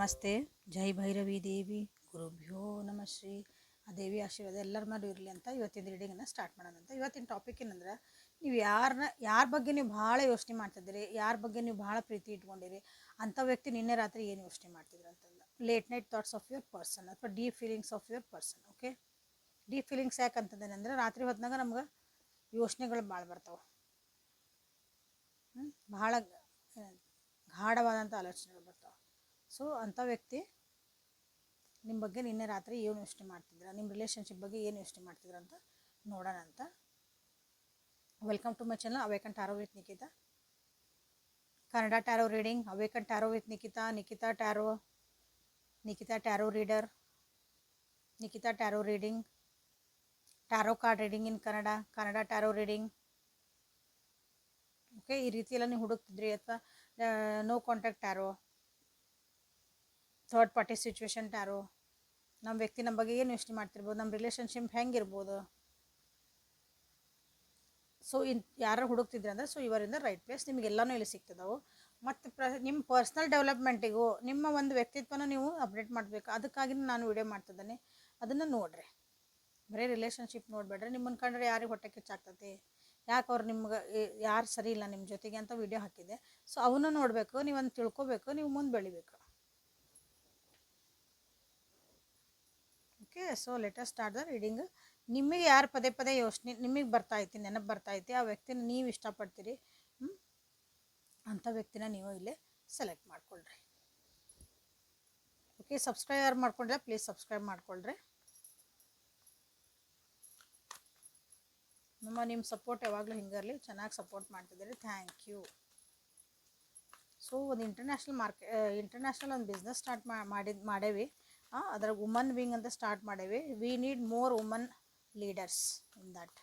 ನಮಸ್ತೆ. ಜೈ ಭೈರವಿ ದೇವಿ. ಗುರುಭ್ಯೋ ನಮಃ ಶ್ರೀ. ಆ ದೇವಿ ಆಶೀರ್ವಾದ ಎಲ್ಲರ ಮೇಲೂ ಇರಲಿ ಅಂತ ಇವತ್ತಿನ ರೀಡಿಂಗನ್ನು ಸ್ಟಾರ್ಟ್ ಮಾಡೋಣ ಅಂತ. ಇವತ್ತಿನ ಟಾಪಿಕ್ ಏನಂದ್ರೆ, ನೀವು ಯಾರನ್ನ ಯಾರ ಬಗ್ಗೆ ನೀವು ಭಾಳ ಯೋಚನೆ ಮಾಡ್ತಿದ್ದೀರಿ ಯಾರ ಬಗ್ಗೆ ನೀವು ಭಾಳ ಪ್ರೀತಿ ಇಟ್ಕೊಂಡಿರಿ, ಅಂಥ ವ್ಯಕ್ತಿ ನಿನ್ನೆ ರಾತ್ರಿ ಏನು ಯೋಚನೆ ಮಾಡ್ತಿದ್ರು ಅಂತಂದು. Late night thoughts of your person ಅಥವಾ deep feelings of your person okay deep feelings ಯಾಕೆ ಅಂತಂದೇನೆಂದ್ರೆ, ರಾತ್ರಿ ಹೊತ್ನಾಗ ನಮ್ಗೆ ಯೋಚನೆಗಳು ಭಾಳ ಬರ್ತಾವೆ. ಭಾಳ ಗಾಢವಾದಂಥ ಆಲೋಚನೆಗಳು ಬರ್ತಾವೆ. ಸೊ ಅಂಥ ವ್ಯಕ್ತಿ ನಿಮ್ಮ ಬಗ್ಗೆ ನಿನ್ನೆ ರಾತ್ರಿ ಏನು ಯೋಚನೆ ಮಾಡ್ತಿದ್ರ? ನಿಮ್ಮ ರಿಲೇಷನ್ಶಿಪ್ ಬಗ್ಗೆ ಏನು ಯೋಚನೆ ಮಾಡ್ತಿದ್ರ ಅಂತ ನೋಡೋಣ ಅಂತ. Welcome to my channel awaken tarot with Nikita Kannada tarot reading awaken tarot with Nikita Nikita tarot Nikita tarot reader Nikita tarot reading tarot card reading in Kannada Kannada tarot reading okay ಈ ರೀತಿ ಎಲ್ಲ ನೀವು ಹುಡುಕ್ತಿದ್ರಿ ಅಥವಾ no contact tarot third party situation ಯಾರು? ನಮ್ಮ ವ್ಯಕ್ತಿ ನಮ್ಮ ಬಗ್ಗೆ ಏನು ಯೋಚನೆ ಮಾಡ್ತಿರ್ಬೋದು? ನಮ್ಮ ರಿಲೇಷನ್ಶಿಪ್ ಹೆಂಗಿರ್ಬೋದು? ಸೊ ಇನ್, ಯಾರು ಹುಡುಕ್ತಿದ್ರೆ ಅಂದ್ರೆ ಸೊ ಇವರಿಂದ ರೈಟ್ ಪ್ಲೇಸ್ ನಿಮಗೆಲ್ಲನೂ ಇಲ್ಲಿ ಸಿಗ್ತದವು. ಮತ್ತು ಪ್ರ ನಿಮ್ಮ ಪರ್ಸ್ನಲ್ ಡೆವಲಪ್ಮೆಂಟಿಗೂ ನಿಮ್ಮ ಒಂದು ವ್ಯಕ್ತಿತ್ವನ ನೀವು ಅಪ್ಡೇಟ್ ಮಾಡಬೇಕು. ಅದಕ್ಕಾಗಿ ನಾನು ವಿಡಿಯೋ ಮಾಡ್ತಿದ್ದೇನೆ. ಅದನ್ನು ನೋಡ್ರಿ. ಬರೀ ರಿಲೇಷನ್ಶಿಪ್ ನೋಡಬೇಡ್ರಿ. ನಿಮ್ಮನ್ನು ಕಂಡ್ರೆ ಯಾರಿಗೆ ಹೊಟ್ಟೆ ಕಿಚ್ಚಾಗ್ತೈತಿ? ಯಾಕೆ ಅವ್ರು ನಿಮ್ಗೆ ಯಾರು ಸರಿ ಇಲ್ಲ ನಿಮ್ಮ ಜೊತೆಗೆ ಅಂತ ವಿಡಿಯೋ ಹಾಕಿದೆ ಸೊ ಅವನ್ನ ನೋಡಬೇಕು. ನೀವೊಂದು ತಿಳ್ಕೊಬೇಕು. ನೀವು ಮುಂದೆ ಬೆಳಿಬೇಕು. Okay so let's start the reading ನಿಮಗೆ ಯಾರು ಪದೇ ಪದೇ ಯೋಚನೆ, ನಿಮಗೆ ಬರ್ತಾ ಐತಿ, ನೆನಪು ಬರ್ತಾ ಐತಿ, ಆ ವ್ಯಕ್ತಿನ ನೀವು ಇಷ್ಟಪಡ್ತೀರಿ ಅಂಥ ವ್ಯಕ್ತಿನ ನೀವು ಇಲ್ಲೇ ಸೆಲೆಕ್ಟ್ ಮಾಡ್ಕೊಳ್ರಿ. ಓಕೆ ಸಬ್ಸ್ಕ್ರೈಬ್ ಯಾರು ಮಾಡ್ಕೊಂಡ್ರೆ ಪ್ಲೀಸ್ ಸಬ್ಸ್ಕ್ರೈಬ್ ಮಾಡ್ಕೊಳ್ರಿ. ನಮ್ಮ, ನಿಮ್ಮ ಸಪೋರ್ಟ್ ಯಾವಾಗಲೂ ಹಿಂಗಿರಲಿ ಚೆನ್ನಾಗಿ ಸಪೋರ್ಟ್ ಮಾಡ್ತಿದ್ದೀರಿ. ಥ್ಯಾಂಕ್ ಯು ಸೊ ಒಂದು ಇಂಟರ್ನ್ಯಾಷನಲ್ ಮಾರ್ಕೆ ಇಂಟರ್ನ್ಯಾಷನಲ್ ಒಂದು ಬಿಸ್ನೆಸ್ ಸ್ಟಾರ್ಟ್ ಮಾಡಿದ್, ಮಾಡೇವಿ. ಅದ್ರಾಗ ವುಮನ್ ವಿಂಗ್ ಅಂತ ಸ್ಟಾರ್ಟ್ ಮಾಡೇವಿ. We need more woman leaders in that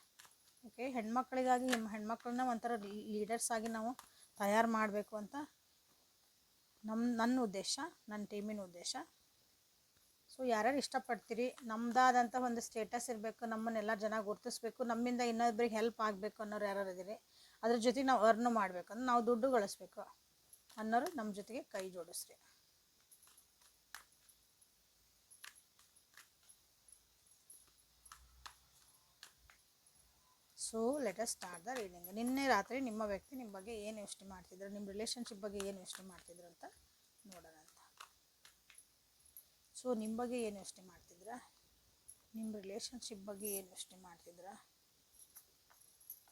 okay ಹೆಣ್ಮಕ್ಳಿಗಾಗಿ ಹೆಣ್ಮಕ್ಳನ್ನ ಒಂಥರ ಲೀಡರ್ಸ್ ಆಗಿ ನಾವು ತಯಾರು ಮಾಡಬೇಕು ಅಂತ ನಮ್ಮ ನನ್ನ ಉದ್ದೇಶ ನನ್ನ ಟೀಮಿನ ಉದ್ದೇಶ. ಸೊ ಯಾರ್ಯಾರು ಇಷ್ಟಪಡ್ತೀರಿ ನಮ್ಮದಾದಂಥ ಒಂದು ಸ್ಟೇಟಸ್ ಇರಬೇಕು, ನಮ್ಮನ್ನೆಲ್ಲ ಜನ ಗುರುತಿಸ್ಬೇಕು, ನಮ್ಮಿಂದ ಇನ್ನೊಬ್ರಿಗೆ ಹೆಲ್ಪ್ ಆಗಬೇಕು ಅನ್ನೋರು ಯಾರು ಇದ್ದೀರಿ, ಅದ್ರ ಜೊತೆಗೆ ನಾವು ಅರ್ನ್ ಮಾಡಬೇಕು, ಅಂದ್ರೆ ನಾವು ದುಡ್ಡು ಗಳಿಸ್ಬೇಕು ಅನ್ನೋರು ನಮ್ಮ ಜೊತೆಗೆ ಕೈ ಜೋಡಿಸ್ರಿ. So let's start the reading ನಿನ್ನೆ ರಾತ್ರಿ ನಿಮ್ಮ ವ್ಯಕ್ತಿ ನಿಮ್ಮ ಬಗ್ಗೆ ಏನು ಯೋಚನೆ ಮಾಡ್ತಿದ್ರು? ನಿಮ್ಮ ರಿಲೇಷನ್ಶಿಪ್ ಬಗ್ಗೆ ಏನು ಯೋಚನೆ ಮಾಡ್ತಿದ್ರು ಅಂತ ನೋಡೋಣ ಅಂತ. ಸೊ ನಿಮ್ಮ ಬಗ್ಗೆ ಏನು ಯೋಚನೆ ಮಾಡ್ತಿದ್ರ? ನಿಮ್ಮ ರಿಲೇಷನ್ಶಿಪ್ ಬಗ್ಗೆ ಏನು ಯೋಚನೆ ಮಾಡ್ತಿದ್ರ?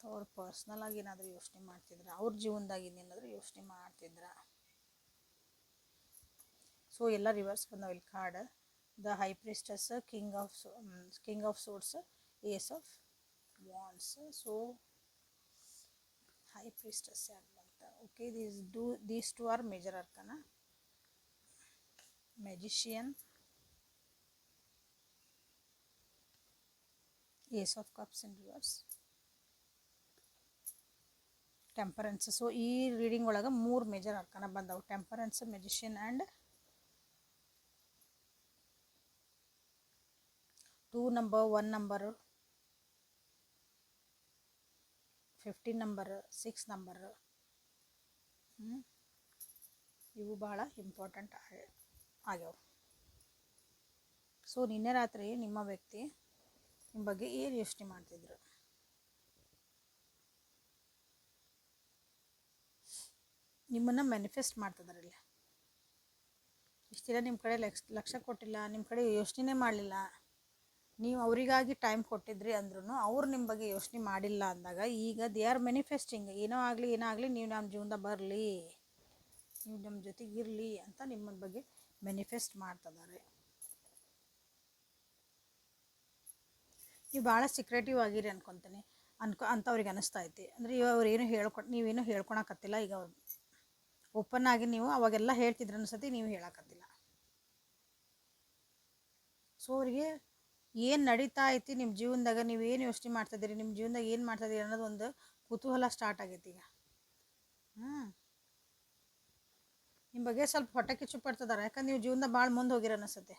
ಅವ್ರು ಪರ್ಸ್ನಲ್ ಆಗಿ ಏನಾದರೂ ಯೋಚನೆ ಮಾಡ್ತಿದ್ರ? ಅವ್ರ ಜೀವನದಾಗ ಏನಾದರೂ ಯೋಚನೆ ಮಾಡ್ತಿದ್ರ? ಸೊ ಎಲ್ಲ ರಿವರ್ಸ್ ಬಂದವು. ಇಲ್ಲಿ card the high priestess king of king of swords ace of wands so high priestess ಯಾಕೆ ಬಂತ okay these do these two are major arcana magician ace of cups in reverse temperance so ಈ reading ಒಳಗೆ ಮೂರು major arcana ಬಂದವು. Temperance magician and two number one number fifteen number six number ಇವು ಭಾಳ important ಆಗ್ಯಾವ. So ನಿನ್ನೆ ರಾತ್ರಿ ನಿಮ್ಮ ವ್ಯಕ್ತಿ ನಿಮ್ಮ ಬಗ್ಗೆ ಏನು ಯೋಚನೆ ಮಾಡ್ತಿದ್ರು? ನಿಮ್ಮನ್ನು ಮ್ಯಾನಿಫೆಸ್ಟ್ ಮಾಡ್ತಿದ್ರಲ್ಲ. ಇಲ್ಲಿ ಇಷ್ಟು ನಿಮ್ಮ ಕಡೆ ಲಕ್ಷ ಲಕ್ಷ ಕೊಟ್ಟಿಲ್ಲ ನಿಮ್ಮ ಕಡೆ ಯೋಚನೆ ಮಾಡಲಿಲ್ಲ. ನೀವು ಅವರಿಗಾಗಿ ಟೈಮ್ ಕೊಟ್ಟಿದ್ರಿ ಅಂದ್ರೂ ಅವ್ರು ನಿಮ್ಮ ಬಗ್ಗೆ ಯೋಚನೆ ಮಾಡಿಲ್ಲ ಅಂದಾಗ ಈಗ ದೇ ಆರ್ ಮ್ಯಾನಿಫೆಸ್ಟಿಂಗ್ ಏನೋ ಆಗಲಿ, ಏನೋ ನೀವು ನಮ್ಮ ಜೀವನದಾಗ ಬರಲಿ, ನೀವು ನಮ್ಮ ಜೊತೆಗೆ ಇರಲಿ ಅಂತ ನಿಮ್ಮ ಬಗ್ಗೆ ಮ್ಯಾನಿಫೆಸ್ಟ್ ಮಾಡ್ತಿದ್ದಾರೆ ನೀವು ಭಾಳ ಸಿಕ್ರೆಟಿವ್ ಆಗಿರಿ ಅನ್ಕೊತೀನಿ. ಅನ್ಕೊ ಅಂಥವ್ರಿಗೆ ಅನಿಸ್ತಾ ಐತಿ. ಅಂದರೆ ಇವಾಗ ಅವ್ರು ಏನು ಹೇಳ್ಕೊ ನೀವೇನು ಹೇಳ್ಕೊಳಕತ್ತಿಲ್ಲ ಈಗ ಅವ್ರು ಓಪನ್ ಆಗಿ ನೀವು ಅವಾಗೆಲ್ಲ ಹೇಳ್ತಿದ್ರು ಅನ್ಸತಿ ನೀವು ಹೇಳಕತ್ತಿಲ್ಲ. ಸೊ ಅವ್ರಿಗೆ ಏನು ನಡೀತಾ ಐತಿ ನಿಮ್ಮ ಜೀವನದಾಗ? ನೀವು ಏನು ಯೋಚನೆ ಮಾಡ್ತಿದ್ದೀರಿ ನಿಮ್ಮ ಜೀವನದಾಗ ಏನು ಮಾಡ್ತಿದ್ದೀರಿ ಅನ್ನೋದು ಒಂದು ಕುತೂಹಲ ಸ್ಟಾರ್ಟ್ ಆಗೈತಿ ಈಗ. ಹ್ಞೂ ನಿಮ್ಮ ಬಗ್ಗೆ ಸ್ವಲ್ಪ ಹೊಟ್ಟೆ ಕಿಚ್ಚು ಪಡ್ತಿದಾರೆ. ಯಾಕಂದ್ರೆ ನೀವು ಜೀವನದಾಗ ಭಾಳ ಮುಂದೆ ಹೋಗಿರ ಅನಿಸುತ್ತೆ.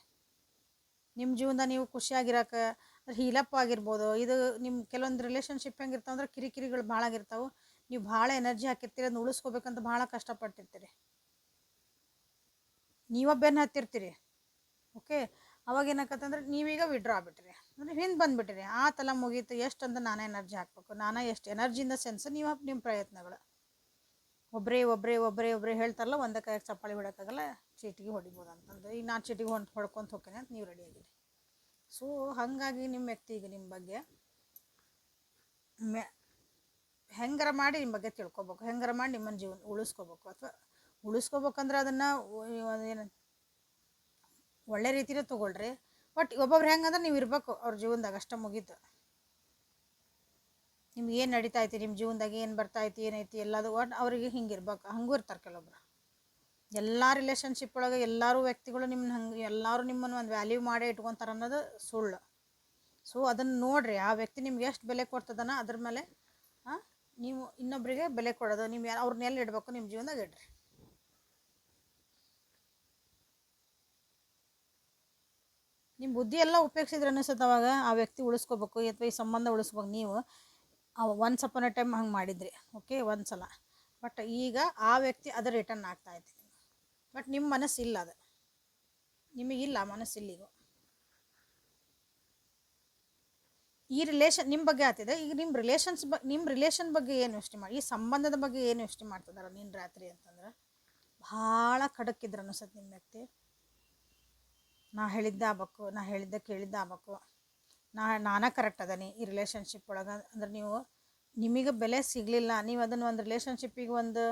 ನಿಮ್ಮ ಜೀವನದ ನೀವು ಖುಷಿಯಾಗಿರಕ್ಕೆ ಹೀಲಪ್ ಆಗಿರ್ಬೋದು. ಇದು ನಿಮ್ಮ ಕೆಲವೊಂದು ರಿಲೇಷನ್ಶಿಪ್ ಹೆಂಗಿರ್ತಾವೆ ಅಂದ್ರೆ ಕಿರಿಕಿರಿಗಳು ಭಾಳ ಆಗಿರ್ತಾವೆ. ನೀವು ಭಾಳ ಎನರ್ಜಿ ಹಾಕಿರ್ತೀರಿ ಅದನ್ನ ಉಳಿಸ್ಕೋಬೇಕಂತ ಭಾಳ ಕಷ್ಟಪಟ್ಟಿರ್ತೀರಿ. ನೀವೇ ಬೆನ್ನು ಹತ್ತಿರ್ತೀರಿ. ಓಕೆ ಅವಾಗ ಏನಾಕತ್ತಂದ್ರೆ ನೀವೀಗ ವಿಡ್ರಾ ಆಗ್ಬಿಟ್ರಿ. ಅಂದ್ರೆ ಹಿಂದೆ ಬಂದ್ಬಿಟ್ರಿ. ಆ ತಲ ಮುಗೀತು ಎಷ್ಟು ಅಂತ ನಾನೇ ಎನರ್ಜಿ ಹಾಕ್ಬೇಕು. ನಾನೇ ಎಷ್ಟು ಎನರ್ಜಿಯಿಂದ ಸೆನ್ಸ್ ನೀವು ನಿಮ್ಮ ಪ್ರಯತ್ನಗಳು. ಒಬ್ಬರೇ ಒಬ್ಬರೇ ಒಬ್ಬರೇ ಒಬ್ಬರೇ ಹೇಳ್ತಾರಲ್ಲ, ಒಂದೇ ಕೈಗೆ ಚಪ್ಪಾಳಿ ಹೊಡೋಕ್ಕಾಗಲ್ಲ ಚೀಟಿಗೆ ಹೊಡಿಬೋದು ಅಂತಂದು. ಈಗ ನಾನು ಚೀಟಿಗೆ ಹೊಂದು ಹೊಡ್ಕೊಂತ ಹೋಗ್ತೀನಿ ಅಂತ ನೀವು ರೆಡಿ ಆಗಿರಿ. ಸೊ ಹಾಗಾಗಿ ನಿಮ್ಮ ಈಗ ನಿಮ್ಮ ಬಗ್ಗೆ ಮೆ ಹೆಂಗಾರ ಮಾಡಿ ನಿಮ್ಮ ಬಗ್ಗೆ ತಿಳ್ಕೊಬೇಕು. ಹೆಂಗಾರ ಮಾಡಿ ನಿಮ್ಮನ್ನು ಜೀವನ ಉಳಿಸ್ಕೋಬೇಕು. ಅಥವಾ ಉಳಿಸ್ಕೋಬೇಕಂದ್ರೆ ಅದನ್ನು ಏನು ಒಳ್ಳೆ ರೀತಿನೇ ತೊಗೊಳ್ರಿ. ಬಟ್ ಒಬ್ಬೊಬ್ರು ಹೆಂಗಂದ್ರೆ ನೀವು ಇರಬೇಕು ಅವ್ರ ಜೀವನದಾಗ ಅಷ್ಟೇ ಮುಗೀತು. ನಿಮ್ಗೆ ಏನು ನಡೀತಾ ಐತಿ ನಿಮ್ಮ ಜೀವನದಾಗ ಏನು ಐತಿ ಏನೈತಿ ಎಲ್ಲದು ಒಟ್ಟು ಅವರಿಗೆ ಹಿಂಗೆ ಇರ್ಬೇಕು. ಹಂಗೂ ಇರ್ತಾರೆ ಕೆಲವೊಬ್ರು. ಎಲ್ಲ ರಿಲೇಷನ್ಶಿಪ್ ಒಳಗೆ ಎಲ್ಲರೂ ವ್ಯಕ್ತಿಗಳು ನಿಮ್ಮನ್ನ ಹಂಗೆ, ಎಲ್ಲರೂ ನಿಮ್ಮನ್ನು ಒಂದು ವ್ಯಾಲ್ಯೂ ಮಾಡೇ ಇಟ್ಕೊತಾರೆ ಅನ್ನೋದು ಸುಳ್ಳು. ಸೊ ಅದನ್ನು ನೋಡ್ರಿ, ಆ ವ್ಯಕ್ತಿ ನಿಮ್ಗೆ ಎಷ್ಟು ಬೆಲೆ ಕೊಡ್ತದನ ಅದ್ರ ಮೇಲೆ ನೀವು ಇನ್ನೊಬ್ಬರಿಗೆ ಬೆಲೆ ಕೊಡೋದು ನಿಮ್ಮ ಯಾ- ಅವ್ರನ್ನ ಎಲ್ಲಿ ಇಡಬೇಕು ನಿಮ್ಮ ಜೀವನದಾಗ ಇಡ್ರಿ. ನಿಮ್ಮ ಬುದ್ಧಿ ಎಲ್ಲ ಉಪಯೋಗಿಸಿದ್ರೆ ಅನಿಸುತ್ತೆ ಅವಾಗ ಆ ವ್ಯಕ್ತಿ ಉಳಿಸ್ಕೋಬೇಕು, ಅಥವಾ ಈ ಸಂಬಂಧ ಉಳಿಸ್ಬೇಕು ನೀವು. ಒನ್ಸ್ ಅಪಾನ್ ಎ ಟೈಮ್ ಹಂಗೆ ಮಾಡಿದ್ರಿ ಓಕೆ ಒಂದು ಸಲ ಬಟ್ ಈಗ ಆ ವ್ಯಕ್ತಿ ಅದು ರಿಟರ್ನ್ ಆಗ್ತಾ ಐತಿ ಬಟ್ ನಿಮ್ಮ ಮನಸ್ಸು ಇಲ್ಲ ಅದು. ನಿಮಗಿಲ್ಲ ಮನಸ್ಸಿಲ್ಲ ಈಗ ಈ ರಿಲೇಷನ್ ನಿಮ್ಮ ಬಗ್ಗೆ ಆಗ್ತಿದೆ. ಈಗ ನಿಮ್ಮ ರಿಲೇಷನ್ಸ್ ಬ ನಿಮ್ಮ ರಿಲೇಷನ್ ಬಗ್ಗೆ ಏನು ಯೋಚನೆ ಮಾಡಿ ಈ ಸಂಬಂಧದ ಬಗ್ಗೆ ಏನು ಯೋಚನೆ ಮಾಡ್ತಿದಾರ ನೀನು ರಾತ್ರಿ ಅಂತಂದ್ರೆ? ಭಾಳ ಖಡಕ್ಕಿದ್ರು ಅನಿಸತ್ತೆ ನಿಮ್ಮ ವ್ಯಕ್ತಿ. ನಾ ಹೇಳಿದ್ದ ಆಗ್ಬೇಕು ನಾ ಹೇಳಿದ್ದ ಕೇಳಿದ್ದ ಆಗ್ಬೇಕು ನಾ, ನಾನೇ ಕರೆಕ್ಟ್ ಅದನಿ ಈ ರಿಲೇಷನ್ಶಿಪ್ ಒಳಗೆ. ಅಂದ್ರೆ ನೀವು ನಿಮಗೆ ಬೆಲೆ ಸಿಗಲಿಲ್ಲ, ನೀವು ಅದನ್ನು ಒಂದು ರಿಲೇಷನ್ಶಿಪ್ಪಿಗೆ ಒಂದು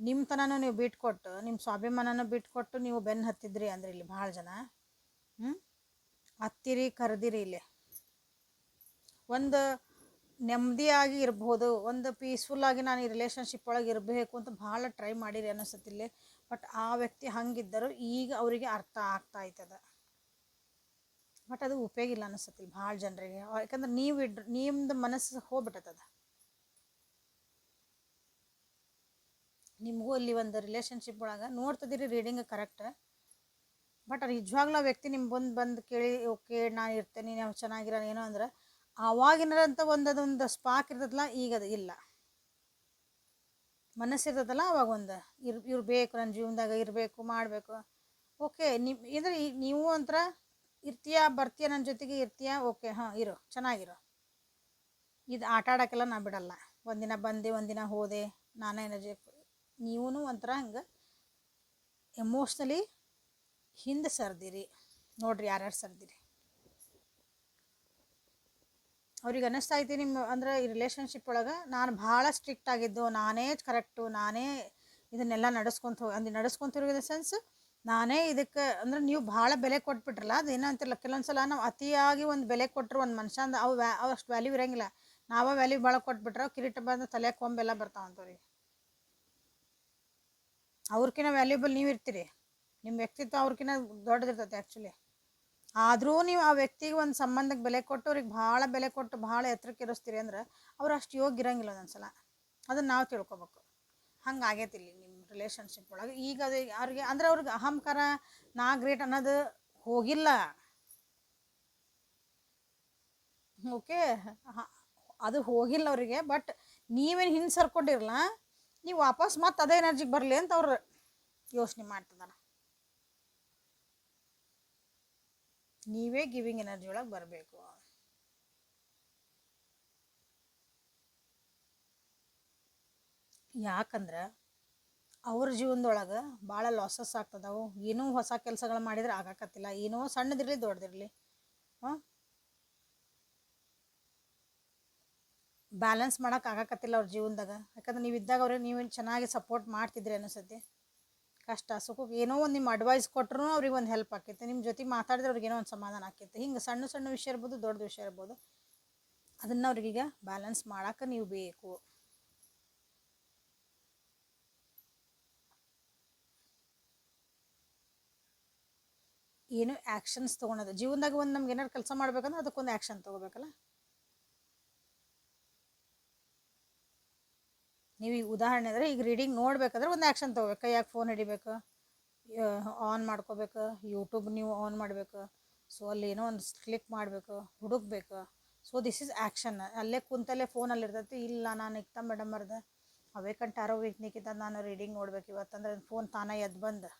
ನಿಮ್ಮ ತನನೂ ನೀವು ಬಿಟ್ಕೊಟ್ಟು ನಿಮ್ಮ ಸ್ವಾಭಿಮಾನನ ಬಿಟ್ಕೊಟ್ಟು ನೀವು ಬೆನ್ನು ಹತ್ತಿದ್ರಿ ಅಂದ್ರೆ ಇಲ್ಲಿ ಭಾಳ ಜನ ಹ್ಞೂ ಹತ್ತಿರಿ, ಕರೆದಿರಿ ಇಲ್ಲಿ. ಒಂದು ನೆಮ್ಮದಿಯಾಗಿ ಇರ್ಬೋದು, ಒಂದು ಪೀಸ್ಫುಲ್ಲಾಗಿ ನಾನು ಈ ರಿಲೇಷನ್ಶಿಪ್ ಒಳಗೆ ಇರಬೇಕು ಅಂತ ಭಾಳ ಟ್ರೈ ಮಾಡಿರಿ ಅನ್ನಿಸುತ್ತಿಲ್ಲ ಬಟ್ ಆ ವ್ಯಕ್ತಿ ಹಂಗಿದ್ದರು ಈಗ ಅವರಿಗೆ ಅರ್ಥ ಆಗ್ತಾ ಆಯ್ತದ ಬಟ್ ಅದು ಉಪಯೋಗ ಇಲ್ಲ ಅನಿಸತ್ತಿಲ್ಲ ಭಾಳ ಜನರಿಗೆ. ಯಾಕಂದ್ರೆ ನೀವು ಇಡ್, ನಿಮ್ದು ಮನಸ್ಸು ಹೋಗ್ಬಿಟ್ಟದ ನಿಮಗೂ ಅಲ್ಲಿ ಒಂದು ರಿಲೇಷನ್ಶಿಪ್ ಒಳಗೆ ನೋಡ್ತಿದ್ದೀರಿ ರೀಡಿಂಗ್ ಕರೆಕ್ಟ್ ಬಟ್ ನಿಜವಾಗ್ಲೂ ಆ ವ್ಯಕ್ತಿ ನಿಮ್ಮ ಬಂದು ಬಂದು ಕೇಳಿ ಓಕೆ ನಾನು ಇರ್ತೇನೆ, ನಾವು ಚೆನ್ನಾಗಿರೋ ಏನೋ ಅಂದ್ರೆ ಆವಾಗಿನಂತ ಒಂದು ಅದೊಂದು ಸ್ಪಾಕ್ ಇರ್ತದಲ್ಲ, ಈಗ ಅದು ಇಲ್ಲ. ಮನಸ್ಸಿರ್ತದಲ್ಲ ಅವಾಗ ಒಂದು, ಇರ್ ಇವ್ರು ಬೇಕು ನನ್ನ ಜೀವನದಾಗ ಇರಬೇಕು, ಮಾಡಬೇಕು. ಓಕೆ ನಿಮ್ಮ ಇದ್ರೆ ನೀವು ಒಂಥರ ಇರ್ತೀಯ, ಬರ್ತೀಯ ನನ್ನ ಜೊತೆಗೆ ಇರ್ತೀಯಾ? ಓಕೆ ಹಾಂ, ಇರು, ಚೆನ್ನಾಗಿರು. ಇದು ಆಟ ಆಡೋಕ್ಕೆಲ್ಲ ನಾ ಬಿಡಲ್ಲ. ಒಂದಿನ ಬಂದೆ, ಒಂದಿನ ಹೋದೆ, ನಾನೇ ಎನರ್ಜಿ ನೀವೂ ಒಂಥರ ಹಂಗೆ ಎಮೋಷ್ನಲಿ ಹಿಂದೆ ಸರ್ದಿರಿ. ನೋಡ್ರಿ ಯಾರ್ಯಾರು ಸರ್ದಿರಿ. ಅವ್ರಿಗೆ ಅನ್ನಿಸ್ತಾ ಐತಿ ನಿಮ್ಮ ಅಂದ್ರೆ ಈ ರಿಲೇಷನ್ಶಿಪ್ ಒಳಗೆ ನಾನು ಭಾಳ ಸ್ಟ್ರಿಕ್ಟ್ ಆಗಿದ್ದು, ನಾನೇ ಕರೆಕ್ಟು ನಾನೇ ಇದನ್ನೆಲ್ಲ ನಡೆಸ್ಕೊಂತ ಹೋಗಿ ಅಂದ್ರೆ ನಡೆಸ್ಕೊಂತಿರೋ ಸೆನ್ಸ್ ನಾನೇ ಇದಕ್ಕೆ ಅಂದ್ರೆ ನೀವು ಭಾಳ ಬೆಲೆ ಕೊಟ್ಬಿಟ್ರಲ್ಲ, ಅದು ಕೆಲವೊಂದ್ಸಲ ಕೆಲವೊಂದು ಸಲ ನಾವು ಅತಿಯಾಗಿ ಒಂದು ಬೆಲೆ ಕೊಟ್ಟರು ಒಂದು ಮನುಷ್ಯಂದು ಅವು ವ್ಯಾ, ಅವು ಅಷ್ಟು ವ್ಯಾಲ್ಯೂ ಇರಂಗಿಲ್ಲ. ನಾವೇ ವ್ಯಾಲ್ಯೂ ಭಾಳ ಕೊಟ್ಬಿಟ್ರೆ ಕಿರೀಟ ಬಂದು ತಲೆ ಕೊಂಬೆಲ್ಲ ಬರ್ತಾವಂತವ್ರಿಗೆ ಅವ್ರಕಿನ ವ್ಯಾಲ್ಯೂಬಲ್ ನೀವು ಇರ್ತೀರಿ. ನಿಮ್ಮ ವ್ಯಕ್ತಿತ್ವ ಅವ್ರಕಿನ್ನ ದೊಡ್ಡದಿರ್ತೈತೆ ಆ್ಯಕ್ಚುಲಿ ಆದರೂ ನೀವು ಆ ವ್ಯಕ್ತಿಗೆ ಒಂದು ಸಂಬಂಧಕ್ಕೆ ಬೆಲೆ ಕೊಟ್ಟು, ಅವ್ರಿಗೆ ಭಾಳ ಬೆಲೆ ಕೊಟ್ಟು, ಭಾಳ ಎತ್ತರಕ್ಕೆ ಇರಿಸ್ತೀರಿ ಅಂದ್ರೆ ಅವ್ರು ಅಷ್ಟು ಯೋಗ್ಯ ಇರಂಗಿಲ್ಲ ಒಂದೊಂದ್ಸಲ. ಅದನ್ನು ನಾವು ತಿಳ್ಕೊಬೇಕು. ಹಂಗೆ ಆಗೈತಿ ಇಲ್ಲಿ ರಿಲೇಷನ್ಶಿಪ್ ಒಳಗೆ. ಈಗ ಅದು ಅವ್ರಿಗೆ ಅಂದ್ರೆ ಅವ್ರಿಗೆ ಅಹಂಕಾರ ನಾ ಗ್ರೇಟ್ ಅನ್ನೋದು ಹೋಗಿಲ್ಲ. ಓಕೆ ಅದು ಹೋಗಿಲ್ಲ ಅವರಿಗೆ ಬಟ್ ನೀವೇನು ಹಿಂದೆ ಸರ್ಕೊಂಡಿರಲ್ಲ, ನೀವು ವಾಪಸ್ ಮತ್ತೆ ಅದೇ ಎನರ್ಜಿಗೆ ಬರಲಿ ಅಂತ ಅವ್ರು ಯೋಚನೆ ಮಾಡ್ತಿದ್ದಾರೆ ನೀವೇ ಗಿವಿಂಗ್ ಎನರ್ಜಿ ಒಳಗೆ ಬರಬೇಕು. ಯಾಕಂದ್ರೆ ಅವ್ರ ಜೀವನದೊಳಗೆ ಭಾಳ ಲಾಸಸ್ ಆಗ್ತದವು. ಏನೂ ಹೊಸ ಕೆಲಸಗಳು ಮಾಡಿದ್ರೆ ಆಗಾಕತ್ತಿಲ್ಲ. ಏನೋ ಸಣ್ಣದಿರಲಿ ದೊಡ್ಡದಿರಲಿ. ಹಾಂ? ಬ್ಯಾಲೆನ್ಸ್ ಮಾಡೋಕೆ ಆಗಾಕತ್ತಿಲ್ಲ ಅವ್ರ ಜೀವನದಾಗ. ಯಾಕಂದ್ರೆ ನೀವು ಇದ್ದಾಗ ಅವ್ರಿಗೆ ನೀವು ಚೆನ್ನಾಗಿ ಸಪೋರ್ಟ್ ಮಾಡ್ತಿದ್ರಿ ಅನಿಸುತ್ತೆ ಕಷ್ಟ ಸುಖಕ್ಕೆ ಏನೋ ಒಂದು ನಿಮ್ಮ ಅಡ್ವೈಸ್ ಕೊಟ್ಟರು ಅವ್ರಿಗೆ ಒಂದು ಹೆಲ್ಪ್ ಆಕೈತೆ. ನಿಮ್ಮ ಜೊತೆ ಮಾತಾಡಿದ್ರೆ ಅವ್ರಿಗೆ ಏನೋ ಒಂದು ಸಮಾಧಾನ ಆಕೈತೆ. ಹಿಂಗೆ ಸಣ್ಣ ಸಣ್ಣ ವಿಷಯ ಇರ್ಬೋದು, ದೊಡ್ಡ ವಿಷಯ ಇರ್ಬೋದು. ಅದನ್ನು ಅವ್ರಿಗೀಗ ಬ್ಯಾಲೆನ್ಸ್ ಮಾಡೋಕೆ ನೀವು ಬೇಕು. ಏನು ಆ್ಯಕ್ಷನ್ಸ್ ತೊಗೊಳೋದು. ಜೀವನದಾಗ ಒಂದು ನಮ್ಗೆ ಏನಾರು ಕೆಲಸ ಮಾಡ್ಬೇಕಂದ್ರೆ ಅದಕ್ಕೊಂದು ಆ್ಯಕ್ಷನ್ ತೊಗೋಬೇಕಲ್ಲ? ನೀವು ಈಗ ಉದಾಹರಣೆ ಅಂದರೆ ಈಗ ರೀಡಿಂಗ್ ನೋಡ್ಬೇಕಂದ್ರೆ ಒಂದು ಆ್ಯಕ್ಷನ್ ತೊಗೋಬೇಕು. ಯಾಕೆ ಫೋನ್ ಹಿಡಿಬೇಕು ಆನ್ ಮಾಡ್ಕೋಬೇಕು ಯೂಟ್ಯೂಬ್ ನೀವು ಆನ್ ಮಾಡಬೇಕು ಸೊ ಅಲ್ಲಿ ಏನೋ ಒಂದು ಕ್ಲಿಕ್ ಮಾಡಬೇಕು, ಹುಡುಕ್ಬೇಕು. ಸೊ ದಿಸ್ ಇಸ್ ಆ್ಯಕ್ಷನ್ ಅಲ್ಲೇ ಕುಂತಲ್ಲೇ ಫೋನಲ್ಲಿ ಇರ್ತೈತಿ, ಇಲ್ಲ ನಾನು ಇಕ್ತ ಮೇಡಮ್ ಅರ್ದ ಅವೇಕಂಟ್ ಆರೋ ವೀಕ್ ನಿಕ್ಕಿತ ನಾನು ರೀಡಿಂಗ್ ನೋಡ್ಬೇಕು ಇವತ್ತಂದ್ರೆ ಫೋನ್ ತಾನೇ ಎದ್ದು ಬಂದು.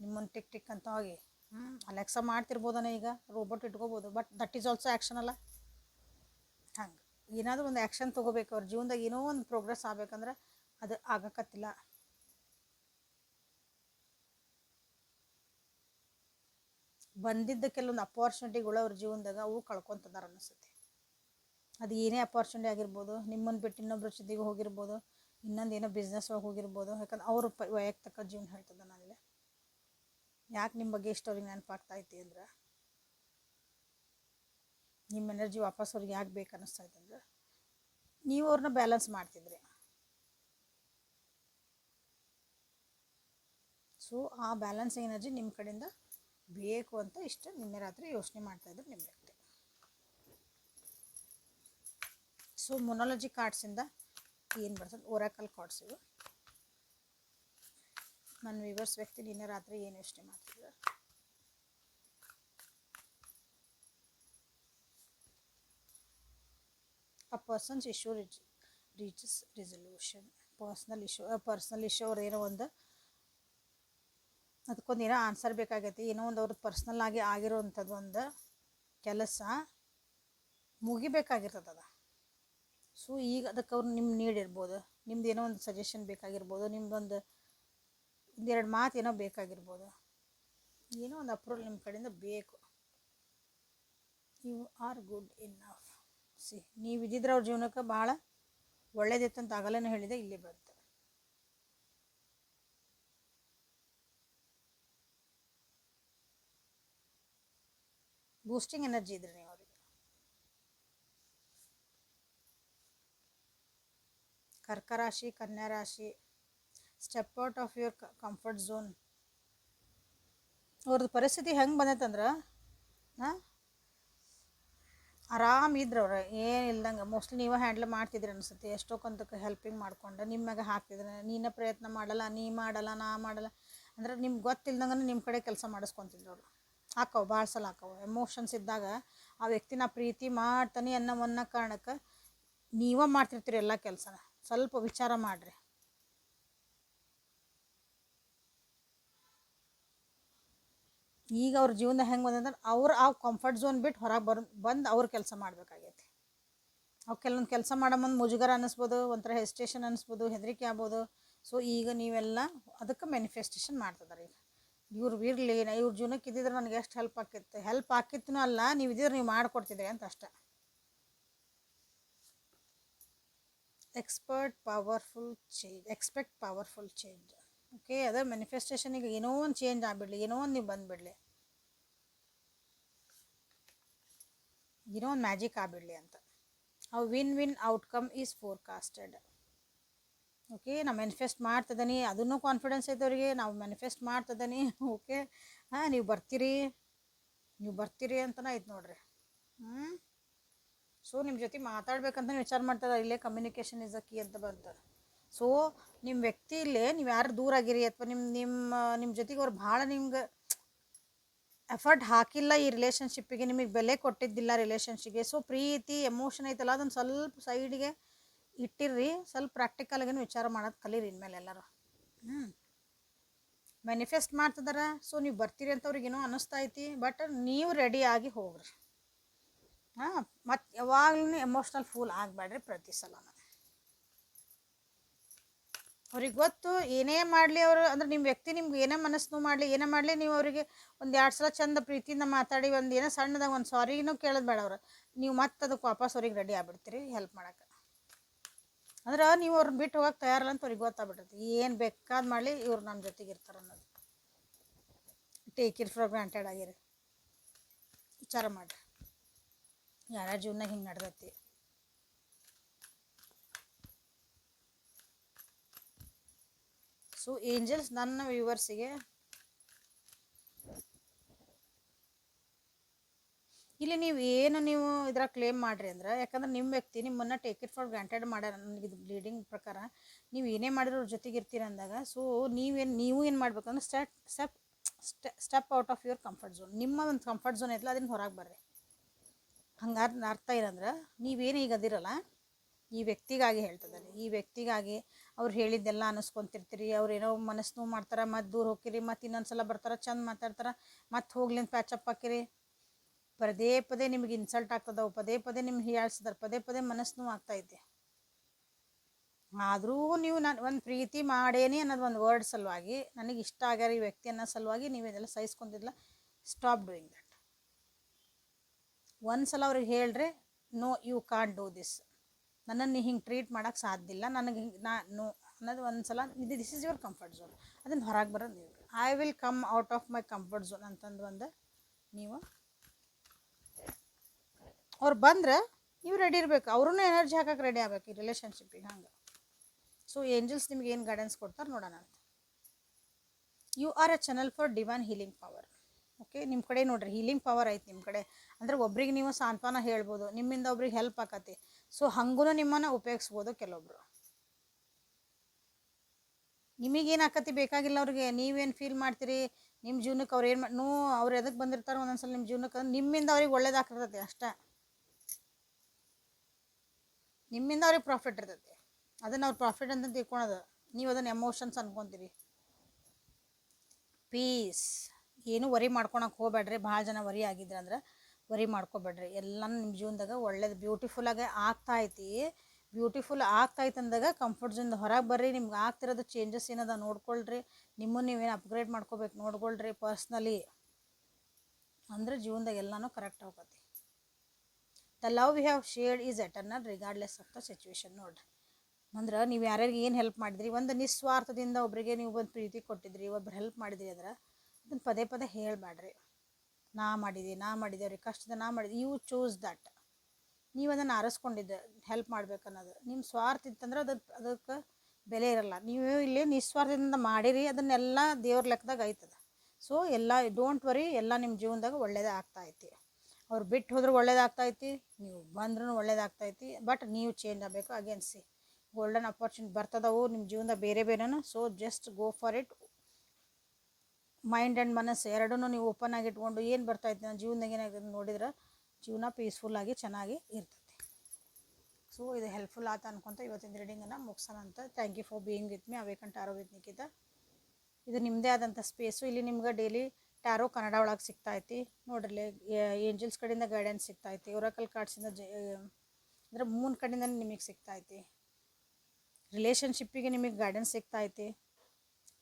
ನಿಮ್ಮನ್ನು ಟಿಕ್ ಟಿಕ್ ಅಂತ ಹೋಗಿ. ಹ್ಞೂ ಅಲೆಕ್ಸಾ ಮಾಡ್ತಿರ್ಬೋದನ ಈಗ? ರೋಬೋಟ್ ಇಟ್ಕೋಬೋದು but that is also action ಅಲ್ಲ? ಹಂಗೆ. ಏನಾದರೂ ಒಂದು ಆ್ಯಕ್ಷನ್ ತೊಗೋಬೇಕು. ಅವ್ರ ಜೀವನದಾಗ ಏನೋ ಒಂದು ಪ್ರೋಗ್ರೆಸ್ ಆಗ್ಬೇಕಂದ್ರೆ ಅದು ಆಗಕತ್ತಿಲ್ಲ. ಬಂದಿದ್ದ ಕೆಲವೊಂದು ಅಪಾರ್ಚುನಿಟಿಗಳು ಅವ್ರ ಜೀವನದಾಗ ಅವು ಕಳ್ಕೊತದಾರ ಅನಿಸುತ್ತೆ ಅದು ಏನೇ ಅಪಾರ್ಚುನಿಟಿ ಆಗಿರ್ಬೋದು ನಿಮ್ಮನ್ನು ಬಿಟ್ಟು ಇನ್ನೊಬ್ಬರ ಜೊತೆಗೆ ಹೋಗಿರ್ಬೋದು ಇನ್ನೊಂದು ಏನೋ ಬಿಸ್ನೆಸ್ ಒಳಗೆ ಹೋಗಿರ್ಬೋದು, ಯಾಕಂದ್ರೆ ಅವ್ರ ವೈಯಕ್ತಿಕ ಜೀವನ ಹೇಳ್ತದೆ ನಾನಿಲ್ಲಿ ಯಾಕೆ ನಿಮ್ಮ ಬಗ್ಗೆ ಇಷ್ಟು ಅವ್ರಿಗೆ ನೆನಪಾಗ್ತಾ ಐತಿ ಅಂದ್ರೆ? ನಿಮ್ಮ ಎನರ್ಜಿ ವಾಪಸ್ ಅವ್ರಿಗೆ ಯಾಕೆ ಬೇಕು ಅನ್ನಿಸ್ತಾ ಐತೆ ಅಂದ್ರೆ? ನೀವು ಅವ್ರನ್ನ ಬ್ಯಾಲೆನ್ಸ್ ಮಾಡ್ತಿದ್ರಿ. ಸೊ ಆ ಬ್ಯಾಲೆನ್ಸಿಂಗ್ ಎನರ್ಜಿ ನಿಮ್ಮ ಕಡೆಯಿಂದ ಬೇಕು ಅಂತ ಇಷ್ಟು ನಿನ್ನೆ ರಾತ್ರಿ ಯೋಚನೆ ಮಾಡ್ತಾಯಿದ್ರು ನಿಮ್ಮ ವ್ಯಕ್ತಿ. ಸೊ ಮೊನಾಲಜಿ ಕಾರ್ಡ್ಸಿಂದ ಏನು ಬರ್ತದೆ? ಓರಾಕಲ್ ಕಾರ್ಡ್ಸ್ ಇವು. ನನ್ನ ವಿವರ್ಸ್ ವ್ಯಕ್ತಿ ನಿನ್ನೆ ರಾತ್ರಿ ಏನು ಯೋಚನೆ ಮಾಡ್ತಿದ್ರು? ಅ person's issue reach reaches resolution. Personal issue personal issue ಅವ್ರ ಏನೋ ಒಂದು, ಅದಕ್ಕೊಂದು ಏನೋ ಆನ್ಸರ್ ಬೇಕಾಗೈತಿ. ಏನೋ ಒಂದು ಅವ್ರದ್ದು ಪರ್ಸ್ನಲ್ ಆಗಿ ಆಗಿರೋವಂಥದ್ದು ಒಂದು ಕೆಲಸ ಮುಗಿಬೇಕಾಗಿರ್ತದ ಸೊ ಈಗ ಅದಕ್ಕೆ ಅವ್ರು ನಿಮ್ಮ ನೀಡಿರ್ಬೋದು ನಿಮ್ದು ಏನೋ ಒಂದು ಸಜೆಷನ್ ಬೇಕಾಗಿರ್ಬೋದು. ನಿಮ್ದೊಂದು ಒಂದೆರಡು ಮಾತು ಏನೋ ಬೇಕಾಗಿರ್ಬೋದು. ಏನೋ ಒಂದು ಅಪ್ರೂವಲ್ ನಿಮ್ಮ ಕಡೆಯಿಂದ ಬೇಕು. You are good in see ನೀವು ಇದ್ದಿದ್ರೆ ಅವ್ರ ಜೀವನಕ್ಕೆ ಭಾಳ ಒಳ್ಳೇದಿತ್ತು ಅಂತ ಆಗಲೇ ಹೇಳಿದೆ, ಇಲ್ಲಿ ಬಂತು. ಬೂಸ್ಟಿಂಗ್ ಎನರ್ಜಿ ಇದ್ರಿ ನೀವು ಅವರಿಗೆ. ಕರ್ಕ ರಾಶಿ ಕನ್ಯಾ ರಾಶಿ step out of your comfort zone ಅವ್ರದ್ದು ಪರಿಸ್ಥಿತಿ ಹೆಂಗೆ ಬಂದೈತಂದ್ರೆ ಹಾಂ? ಆರಾಮ್ ಇದ್ರು ಅವ್ರು, ಏನು ಇಲ್ದಂಗೆ. ಮೋಸ್ಟ್ಲಿ ನೀವೇ ಹ್ಯಾಂಡಲ್ ಮಾಡ್ತಿದ್ರಿ ಅನ್ಸುತ್ತೆ. ಎಷ್ಟೋ ಕಂತಕ್ಕೆ ಹೆಲ್ಪಿಂಗ್ ಮಾಡ್ಕೊಂಡು ನಿಮ್ಮ ಮ್ಯಾಗ ಹಾಕ್ತಿದ್ರೆ. ನೀನೇ ಪ್ರಯತ್ನ ಮಾಡಲ್ಲ, ನೀ ಮಾಡಲ್ಲ, ನಾ ಮಾಡಲ್ಲ. ಅಂದ್ರೆ ನಿಮ್ಗೆ ಗೊತ್ತಿಲ್ದಂಗೆ ನಿಮ್ಮ ಕಡೆ ಕೆಲಸ ಮಾಡಿಸ್ಕೊತಿದ್ರು ಅವರು. ಹಾಕವು ಭಾಳ ಸಲ ಹಾಕವು. ಎಮೋಷನ್ಸ್ ಇದ್ದಾಗ ಆ ವ್ಯಕ್ತಿನ ಪ್ರೀತಿ ಮಾಡ್ತಾನೆ ಅನ್ನೋ ಅನ್ನೋ ಕಾರಣಕ್ಕೆ ನೀವೇ ಮಾಡ್ತಿರ್ತೀರಿ ಎಲ್ಲ ಕೆಲಸನ. ಸ್ವಲ್ಪ ವಿಚಾರ ಮಾಡಿರಿ. ಈಗ ಅವ್ರ ಜೀವನ ಹೆಂಗೆ ಬಂದಂದ್ರೆ ಅವ್ರು ಆ ಕಂಫರ್ಟ್ ಝೋನ್ ಬಿಟ್ಟು ಹೊರಗೆ ಬರ್, ಬಂದು ಅವ್ರ ಕೆಲಸ ಮಾಡಬೇಕಾಗೈತಿ. ಅವು ಕೆಲವೊಂದು ಕೆಲಸ ಮಾಡೋ ಮುಂದೆ ಮುಜುಗರ ಅನ್ನಿಸ್ಬೋದು ಒಂಥರ ಹೆಸ್ಟೇಷನ್ ಅನ್ನಿಸ್ಬೋದು ಹೆದರಿಕೆ ಆಗ್ಬೋದು. ಸೊ ಈಗ ನೀವೆಲ್ಲ ಅದಕ್ಕೆ ಮ್ಯಾನಿಫೆಸ್ಟೇಷನ್ ಮಾಡ್ತಿದ್ದಾರೆ ಈಗ. ಇವ್ರು ಇರಲಿ ಇವ್ರ ಜೀವನಕ್ಕೆ ಇದ್ದಿದ್ರೆ ನನಗೆ ಎಷ್ಟು ಹೆಲ್ಪ್ ಆಕಿತ್ತು ಹೆಲ್ಪ್ ಆಕಿತ್ತು ಅಲ್ಲ, ನೀವು ಇದ್ದಿದ್ರೆ ನೀವು ಮಾಡಿಕೊಡ್ತಿದ್ರಿ ಅಂತ ಅಷ್ಟ. Expert powerful change expect powerful change okay, ಅದೇ ಮ್ಯಾನಿಫೆಸ್ಟೇಷನಿಗೆ ಏನೋ ಒಂದು ಚೇಂಜ್ ಆಗಿಬಿಡ್ಲಿ, ಏನೋ ಒಂದು ನೀವು ಬಂದುಬಿಡ್ಲಿ. ಏನೋ ಒಂದು ಮ್ಯಾಜಿಕ್ ಆಗಿಬಿಡ್ಲಿ ಅಂತ. ಅವು win win outcome is forecasted okay, ನಾವು ಮ್ಯಾನಿಫೆಸ್ಟ್ ಮಾಡ್ತಿದ್ದೀನಿ ಅದನ್ನು ಕಾನ್ಫಿಡೆನ್ಸ್ ಇದ್ದವರಿಗೆ ನಾವು ಮ್ಯಾನಿಫೆಸ್ಟ್ ಮಾಡ್ತಿದ್ದೀನಿ ಓಕೆ. ಹಾಂ, ನೀವು ಬರ್ತೀರಿ ನೀವು ಬರ್ತೀರಿ ಅಂತಲೇ ಐತೆ ನೋಡ್ರಿ. ಹ್ಞೂ ಸೊ ನಿಮ್ಮ ಜೊತೆ ಮಾತಾಡ್ಬೇಕಂತ ವಿಚಾರ ಮಾಡ್ತಾರೆ ಇಲ್ಲೇ ಕಮ್ಯುನಿಕೇಷನ್ ಇಸ್ ಅ ಕೀ ಅಂತ ಬಂತು. ಸೊ ನಿಮ್ಮ ವ್ಯಕ್ತಿ ಇಲ್ಲೇ, ನೀವು ಯಾರು ದೂರ ಆಗಿರಿ ಅಥವಾ ನಿಮ್ಮ ನಿಮ್ಮ ನಿಮ್ಮ ಜೊತೆಗೆ ಅವ್ರು ಭಾಳ ನಿಮ್ಗೆ ಎಫರ್ಟ್ ಹಾಕಿಲ್ಲ ಈ ರಿಲೇಷನ್ಶಿಪ್ಪಿಗೆ ನಿಮಗೆ ಬೆಲೆ ಕೊಟ್ಟಿದ್ದಿಲ್ಲ ರಿಲೇಷನ್ಶಿಪ್ಗೆ ಸೊ ಪ್ರೀತಿ ಎಮೋಷನ್ ಐತಲ್ಲ ಅದನ್ನು ಸ್ವಲ್ಪ ಸೈಡ್ಗೆ ಇಟ್ಟಿರ್ರಿ. ಸ್ವಲ್ಪ ಪ್ರಾಕ್ಟಿಕಲ್ಗೇನು ವಿಚಾರ ಮಾಡೋದು ಕಲೀರಿ ಇನ್ಮೇಲೆ ಎಲ್ಲರೂ. ಹ್ಞೂ ಮ್ಯಾನಿಫೆಸ್ಟ್ ಮಾಡ್ತಿದಾರ. ಸೊ ನೀವು ಬರ್ತೀರಿ ಅಂತ ಅವ್ರಿಗೇನೋ ಅನ್ನಿಸ್ತಾ ಐತಿ ಬಟ್ ನೀವು ರೆಡಿ ಆಗಿ ಹೋಗ್ರಿ. ಹಾಂ ಮತ್ತು ಯಾವಾಗ್ಲೂ ಎಮೋಷ್ನಲ್ ಫೂಲ್ ಆಗಬೇಡ್ರಿ ಪ್ರತಿ ಸಲನ. ಅವ್ರಿಗೆ ಗೊತ್ತು, ಏನೇ ಮಾಡಲಿ ಅವರು, ಅಂದ್ರೆ ನಿಮ್ಮ ವ್ಯಕ್ತಿ ನಿಮ್ಗೆ ಏನೇ ಮನಸ್ಸು ಮಾಡಲಿ, ಏನೇ ಮಾಡಲಿ ನೀವು ಅವರಿಗೆ ಒಂದು ಎರಡು ಸಲ ಚಂದ ಪ್ರೀತಿಯಿಂದ ಮಾತಾಡಿ, ಒಂದು ಏನೋ ಸಣ್ಣದಾಗ ಒಂದು ಸಾರಿನೂ ಕೇಳೋದು ಬೇಡ ಅವ್ರು. ನೀವು ಮತ್ತೆ ಅದಕ್ಕೆ ವಾಪಸ್ ಅವ್ರಿಗೆ ರೆಡಿ ಆಗ್ಬಿಡ್ತೀರಿ ಹೆಲ್ಪ್ ಮಾಡೋಕೆ. ಅಂದ್ರೆ ನೀವು ಅವ್ರನ್ನ ಬಿಟ್ಟು ಹೋಗಕ್ಕೆ ತಯಾರಲ್ಲ ಅಂತ ಅವ್ರಿಗೆ ಗೊತ್ತಾಗ್ಬಿಟ್ಟೈತಿ ಏನು ಬೇಕಾದ ಮಾಡಲಿ ಇವ್ರು ನಮ್ಮ ಜೊತೆಗೆ ಇರ್ತಾರೆ ಅನ್ನೋದು. ಟೇಕ್ ಇಟ್ ಫಾರ್ ಗ್ರಾಂಟೆಡ್ ಆಗಿರಿ. ವಿಚಾರ ಮಾಡಿರಿ. ಯಾರ ಜೀವನ ಹಿಂಗೆ ನಡೆದೈತಿ? ಸೊ ಏಂಜಲ್ಸ್ ನನ್ನ ವ್ಯೂವರ್ಸಿಗೆ ಇಲ್ಲಿ ನೀವು ಏನು ನೀವು ಇದರ ಕ್ಲೇಮ್ ಮಾಡಿರಿ ಅಂದ್ರೆ, ಯಾಕಂದ್ರೆ ನಿಮ್ಮ ವ್ಯಕ್ತಿ ನಿಮ್ಮನ್ನು ಟೇಕ್ ಇಟ್ ಫಾರ್ ಗ್ರಾಂಟೆಡ್ ಮಾಡ್ಯಾರ ನನಗೆ ಇದು ಬ್ಲೀಡಿಂಗ್ ಪ್ರಕಾರ. ನೀವು ಏನೇ ಮಾಡಿದ್ರು ಅವ್ರ ಜೊತೆಗೆ ಇರ್ತೀರ ಅಂದಾಗ ಸೊ ನೀವೇನು ನೀವು ಏನು ಮಾಡ್ಬೇಕಂದ್ರೆ step step step out of your comfort zone ನಿಮ್ಮ ಒಂದು ಕಂಫರ್ಟ್ ಝೋನ್ ಐತಲ್ಲ ಅದನ್ನ ಹೊರಗೆ ಬರ್ರಿ. ಹಂಗಾರ ಅರ್ಥ ಏನಂದ್ರೆ ನೀವೇನು ಈಗ ಅದಿರಲ್ಲ. ಈ ವ್ಯಕ್ತಿಗಾಗಿ ಹೇಳ್ತಿದ್ದಾನೆ ಈ ವ್ಯಕ್ತಿಗಾಗಿ ಅವ್ರು ಹೇಳಿದ್ದೆಲ್ಲ ಅನಿಸ್ಕೊಂತಿರ್ತೀರಿ. ಅವ್ರು ಏನೋ ಮನಸ್ಸು ನೋವು ಮಾಡ್ತಾರೆ, ಮತ್ತು ದೂರ ಹೋಗಿರಿ ಮತ್ತು ಇನ್ನೊಂದು ಸಲ ಬರ್ತಾರೆ, ಚಂದ ಮಾತಾಡ್ತಾರೆ, ಮತ್ತು ಹೋಗ್ಲಿಂದ ಪ್ಯಾಚಪ್ ಹಾಕಿರಿ. ಪದೇ ಪದೇ ನಿಮಗೆ ಇನ್ಸಲ್ಟ್ ಆಗ್ತದವು ಪದೇ ಪದೇ ನಿಮ್ಗೆ ಹೀಯಾಳ್ಸಿದಾರೆ, ಪದೇ ಪದೇ ಮನಸ್ಸು ನೋವು ಆಗ್ತೈತೆ ಆದರೂ ನೀವು ನಾನು ಒಂದು ಪ್ರೀತಿ ಮಾಡೇನಿ ಅನ್ನೋದು ಒಂದು ವರ್ಡ್ ಸಲುವಾಗಿ, ನನಗೆ ಇಷ್ಟ ಆಗ್ಯಾರ ಈ ವ್ಯಕ್ತಿ ಅನ್ನೋ ಸಲುವಾಗಿ ನೀವು ಇದೆಲ್ಲ ಸಹಿಸ್ಕೊಂತಿದ್ಲ ಸ್ಟಾಪ್ ಡೂಯಿಂಗ್ ದಟ್ ಒಂದು ಸಲ ಅವ್ರಿಗೆ ಹೇಳ್ರಿ no you can't do this ನನ್ನನ್ನು ಹಿಂಗೆ ಟ್ರೀಟ್ ಮಾಡೋಕ್ಕೆ ಸಾಧ್ಯ ಇಲ್ಲ. ನನಗೆ ಹಿಂಗೆ ನಾನು ಅನ್ನೋದು ಒಂದು ಸಲ, ಇದು this is your comfort zone ಅದನ್ನು ಹೊರಗೆ ಬರೋದು ನೀವು. I will come out of my comfort zone ಅಂತಂದು ಒಂದು ನೀವು ಅವ್ರು ಬಂದ್ರೆ ನೀವು ರೆಡಿ ಇರಬೇಕು. ಅವ್ರೂ ಎನರ್ಜಿ ಹಾಕಕ್ಕೆ ರೆಡಿ ಆಗಬೇಕು ಈ ರಿಲೇಷನ್ಶಿಪ್ಪಿಗೆ ಹಂಗೆ. ಸೊ ಏಂಜಲ್ಸ್ ನಿಮ್ಗೆ ಏನು ಗೈಡೆನ್ಸ್ ಕೊಡ್ತಾರೆ ನೋಡೋಣ ಅಂತ. You are a channel for divine healing power okay ನಿಮ್ಮ ಕಡೆ ನೋಡ್ರಿ ಹೀಲಿಂಗ್ ಪವರ್ ಐತೆ ನಿಮ್ಮ ಕಡೆ. ಅಂದ್ರೆ ಒಬ್ರಿಗೆ ನೀವು ಸಾಂತ್ವನ ಹೇಳ್ಬೋದು, ನಿಮ್ಮಿಂದ ಒಬ್ರಿಗೆ ಹೆಲ್ಪ್ ಆಕತಿ. ಸೊ ಹಂಗೂ ನಿಮ್ಮನ್ನು ಉಪಯೋಗಿಸ್ಬೋದು ಕೆಲವೊಬ್ರು. ನಿಮಗೇನು ಆಕತಿ ಬೇಕಾಗಿಲ್ಲ ಅವ್ರಿಗೆ. ನೀವೇನು ಫೀಲ್ ಮಾಡ್ತೀರಿ? ನಿಮ್ಮ ಜೀವನಕ್ಕೆ ಅವ್ರು ಏನು ನೋ, ಅವ್ರು ಎದಕ್ಕೆ ಬಂದಿರ್ತಾರೆ ಒಂದೊಂದ್ಸಲ ನಿಮ್ಮ ಜೀವನಕ್ಕೆ ನಿಮ್ಮಿಂದ ಅವ್ರಿಗೆ ಒಳ್ಳೇದಾಗ್ತಿರ್ತೈತಿ ಅಷ್ಟೇ. ನಿಮ್ಮಿಂದ ಅವ್ರಿಗೆ ಪ್ರಾಫಿಟ್ ಇರ್ತೈತಿ. ಅದನ್ನು ಅವ್ರು ಪ್ರಾಫಿಟ್ ಅಂತ ತಿಳ್ಕೊಳೋದು. ನೀವು ಅದನ್ನು ಎಮೋಷನ್ಸ್ ಅನ್ಕೊತೀರಿ. ಪೀಸ್ ಏನು ವರಿ ಮಾಡ್ಕೊಳಕ್ಕೆ ಹೋಗ್ಬೇಡ್ರಿ. ಭಾಳ ಜನ ವರಿ ಆಗಿದ್ರು ಅಂದ್ರೆ ವರಿ ಮಾಡ್ಕೋಬೇಡ್ರಿ. ಎಲ್ಲ ನಿಮ್ಮ ಜೀವನದಾಗ ಒಳ್ಳೇದು ಬ್ಯೂಟಿಫುಲ್ಲಾಗೆ ಆಗ್ತಾ ಐತಿ ಬ್ಯೂಟಿಫುಲ್ ಆಗ್ತಾಯ್ತು ಅಂದಾಗ ಕಂಫರ್ಟ್ ಜೋನ್ ಹೊರಗೆ ಬರ್ರಿ. ನಿಮ್ಗೆ ಆಗ್ತಿರೋದು ಚೇಂಜಸ್ ಏನದ ನೋಡ್ಕೊಳ್ರಿ. ನಿಮ್ಮನ್ನು ನೀವೇನು ಅಪ್ಗ್ರೇಡ್ ಮಾಡ್ಕೋಬೇಕು ನೋಡ್ಕೊಳ್ರಿ ಪರ್ಸ್ನಲಿ ಅಂದ್ರೆ ಜೀವನದಾಗ ಎಲ್ಲನೂ ಕರೆಕ್ಟ್ ಹೋಗತ್ತೆ. The love we have shared is eternal regardless of the situation ನೋಡ್ರಿ. ಅಂದ್ರೆ ನೀವು ಯಾರ್ಯಾರಿಗೆ ಏನು ಹೆಲ್ಪ್ ಮಾಡಿದ್ರಿ? ಒಂದು ನಿಸ್ವಾರ್ಥದಿಂದ ಒಬ್ಬರಿಗೆ ನೀವು ಒಂದು ಪ್ರೀತಿ ಕೊಟ್ಟಿದ್ರಿ, ಒಬ್ರು ಹೆಲ್ಪ್ ಮಾಡಿದ್ರಿ ಅಂದ್ರೆ ಅದನ್ನು ಪದೇ ಪದೇ ಹೇಳಬೇಡ್ರಿ ನಾ ಮಾಡಿದೆ ನಾ ಮಾಡಿದೆ, ಅವ್ರಿಗೆ ಕಷ್ಟದ ನಾ ಮಾಡಿದೆ ಯು ಚೂಸ್ ದಟ್ ನೀವು ಅದನ್ನು ಆರಿಸ್ಕೊಂಡಿದ್ದೆ ಹೆಲ್ಪ್ ಮಾಡ್ಬೇಕನ್ನೋದು ನಿಮ್ಮ ಸ್ವಾರ್ಥ ಇತ್ತಂದ್ರೆ ಅದು ಅದಕ್ಕೆ ಬೆಲೆ ಇರಲ್ಲ. ನೀವು ಇಲ್ಲಿ ನಿಸ್ವಾರ್ಥದಿಂದ ಮಾಡಿರಿ, ಅದನ್ನೆಲ್ಲ ದೇವ್ರ ಲೆಕ್ಕದಾಗ ಐತದ. ಸೊ ಎಲ್ಲ ಡೋಂಟ್ ವರಿ ಎಲ್ಲ ನಿಮ್ಮ ಜೀವನದಾಗ ಒಳ್ಳೇದೇ ಆಗ್ತಾ ಐತಿ. ಅವ್ರು ಬಿಟ್ಟು ಹೋದ್ರೆ ಒಳ್ಳೇದಾಗ್ತೈತಿ ನೀವು ಬಂದ್ರೂ ಒಳ್ಳೇದಾಗ್ತೈತಿ ಬಟ್ ನೀವು ಚೇಂಜ್ ಆಗಬೇಕು ಅಗೇನ್ಸಿ ಗೋಲ್ಡನ್ ಅಪರ್ಚುನಿಟಿ ಬರ್ತದವು ನಿಮ್ಮ ಜೀವನದಾಗ ಬೇರೆ ಬೇರೆನೂ so just go for it mind and ಮನಸ್ಸು ಎರಡೂ ನೀವು ಓಪನ್ ಆಗಿ ಇಟ್ಕೊಂಡು ಏನು ಬರ್ತೈತೆ ನನ್ನ ಜೀವನದಾಗ ಏನಾಗಿದೆ ನೋಡಿದ್ರೆ ಜೀವನ ಪೀಸ್ಫುಲ್ಲಾಗಿ ಚೆನ್ನಾಗಿ ಇರ್ತೈತಿ. ಸೊ ಇದು ಹೆಲ್ಪ್ಫುಲ್ ಆತ ಅನ್ಕೊಂತ ಇವತ್ತಿನ ರೀಡಿಂಗನ್ನು ಮುಗಿಸೋಣ ಅಂತ thank you for being with me awaken arrow with Nikita ಇದು ನಿಮ್ಮದೇ ಆದಂಥ ಸ್ಪೇಸು ಇಲ್ಲಿ ನಿಮ್ಗೆ ಡೈಲಿ ಟ್ಯಾರೋ ಕನ್ನಡ ಒಳಗೆ ಸಿಗ್ತಾ ಐತಿ. ನೋಡ್ರಿ ಏಂಜಲ್ಸ್ ಕಡೆಯಿಂದ ಗೈಡೆನ್ಸ್ ಸಿಗ್ತಾ ಐತಿ. ಒರಾಕಲ್ ಕಾರ್ಡ್ಸಿಂದ ಜ ಅಂದರೆ ಮೂನ್ ಕಡೆಯಿಂದ ನಿಮಗೆ ಸಿಗ್ತಾ ಐತಿ. ರಿಲೇಷನ್ಶಿಪ್ಪಿಗೆ ನಿಮಗೆ ಗೈಡೆನ್ಸ್ ಸಿಗ್ತಾ ಐತಿ.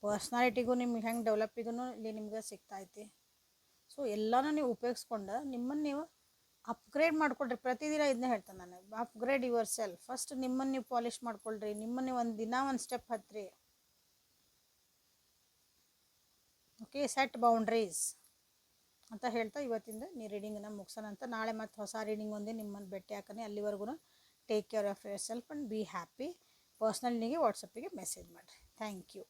ಪರ್ಸ್ನಾಲಿಟಿಗೂ ನಿಮ್ಗೆ ಹೆಂಗೆ ಡೆವಲಪಿಗೂ ಇಲ್ಲಿ ನಿಮ್ಗೆ ಸಿಗ್ತಾ ಐತಿ ಸೊ ಎಲ್ಲನೂ ನೀವು ಉಪಯೋಗಿಸ್ಕೊಂಡು ನಿಮ್ಮನ್ನು ನೀವು ಅಪ್ಗ್ರೇಡ್ ಮಾಡ್ಕೊಳ್ರಿ. ಪ್ರತಿದಿನ ಇದನ್ನೇ ಹೇಳ್ತೇನೆ ನಾನು ಅಪ್ಗ್ರೇಡ್ ಯುವರ್ ಸೆಲ್ಫ್ ಫಸ್ಟ್ ನಿಮ್ಮನ್ನು ನೀವು ಪಾಲಿಷ್ ಮಾಡ್ಕೊಳ್ರಿ. ನಿಮ್ಮನ್ನು ಒಂದು ದಿನ ಒಂದು ಸ್ಟೆಪ್ ಹತ್ತಿರಿ ಓಕೆ ಸೆಟ್ ಬೌಂಡ್ರೀಸ್ ಅಂತ ಹೇಳ್ತಾ ಇವತ್ತಿಂದ ನೀ ರೀಡಿಂಗನ್ನು ಮುಗಿಸೋಣ ಅಂತ. ನಾಳೆ ಮತ್ತೆ ಹೊಸ ರೀಡಿಂಗ್ ಒಂದೇ ನಿಮ್ಮನ್ನು ಭೇಟಿ ಹಾಕೋಣ ಅಲ್ಲಿವರೆಗೂ take care of yourself and be happy personal ನಿಮಗೆ ವಾಟ್ಸಪ್ಪಿಗೆ ಮೆಸೇಜ್ ಮಾಡಿರಿ. Thank you